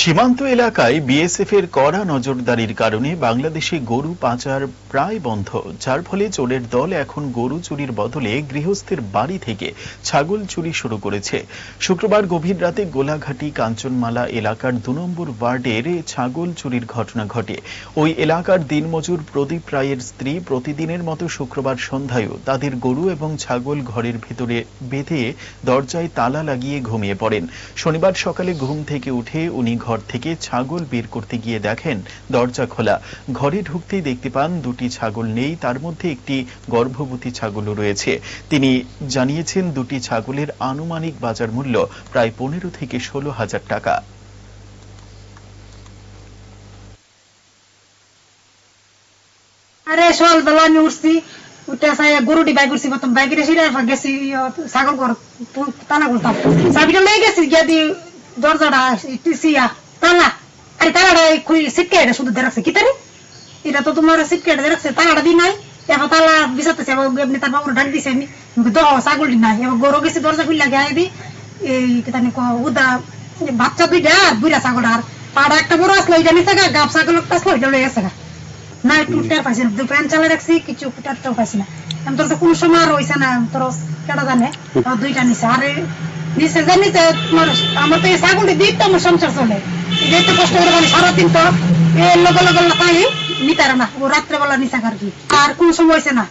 সীমান্ত এলাকায় বিএসএফ এর কড়া নজরদারির কারণে বাংলাদেশে গরু পাচার প্রায় বন্ধ, যার ফলে চোরের দল এখন গরু চুরির বদলে গৃহস্থের বাড়ি থেকে ছাগল চুরি শুরু করেছে। শুক্রবার গভীর রাতে গোলাঘাটি কাঞ্চনমালা এলাকার দু নম্বর ওয়ার্ডের ছাগল চুরির ঘটনা ঘটে। ওই এলাকার দিনমজুর প্রদীপ রায়ের স্ত্রী প্রতিদিনের মতো শুক্রবার সন্ধ্যায়ও তাদের গরু এবং ছাগল ঘরের ভেতরে বেঁধে দরজায় তালা লাগিয়ে ঘুমিয়ে পড়েন। শনিবার সকালে ঘুম থেকে উঠে উনি ঘর থেকে ছাগল বের করতে গিয়ে দেখেন দরজা খোলা। ঘরে ঢুকতেই দেখতে পান দুটি ছাগল নেই, তার মধ্যে একটি গর্ভবতী ছাগলও রয়েছে। তিনি জানিয়েছেন দুটি ছাগলের আনুমানিক বাজার মূল্য প্রায় পনেরো থেকে ষোলো হাজার টাকা। আরে সকালবেলা আমি উঠছি। উঠে সাই গরুটি বাইক উঠছি প্রথম বাইকের এসে গেছি ছাগল ঘর তালা করতাম চাবিটা লেগে গেছি, গিয়া দি দরজাটা টিসিয়া তালা। আরে তালাটা সিটকে এটা শুধু দেখাচ্ছে কি তারি এটা তো তোমার সিটকে এটা দেখাচ্ছে তালাটা দি নাই। এবার তালা এবার এমনি তার বাবুর ডাক দিছে আমি দহ ছাগলটি নাই। এবার গরু গেছি দরজা খুললা গিয়ে দি এই কেতানি উদা বাচ্চা দুইটা বুড়া ছাগল আর পাড়া একটা বড় আসলো ওইটা নিচে গা গাব ছাগল একটা আসলো ওইটা লয়ে গেছে গা। না একটু টের পাইছি না। ফ্যান চালা রাখছি কিছু টেরটাও পাইছি না। আমি তোর তো কোন সময় আর হইছে না তোর কেটা জানে? দুইটা নিছে। আরে নিচে জানি যে তোমার, আমার তো এই ছাগলটি দিই তো আমার সংসার চলে। এই তো কষ্ট করে মানে সারাদিন তো, এ লগে লগে পাই নিতারে না, ও রাত্রেবেলা নিচা আর কি আর কোন সময় না।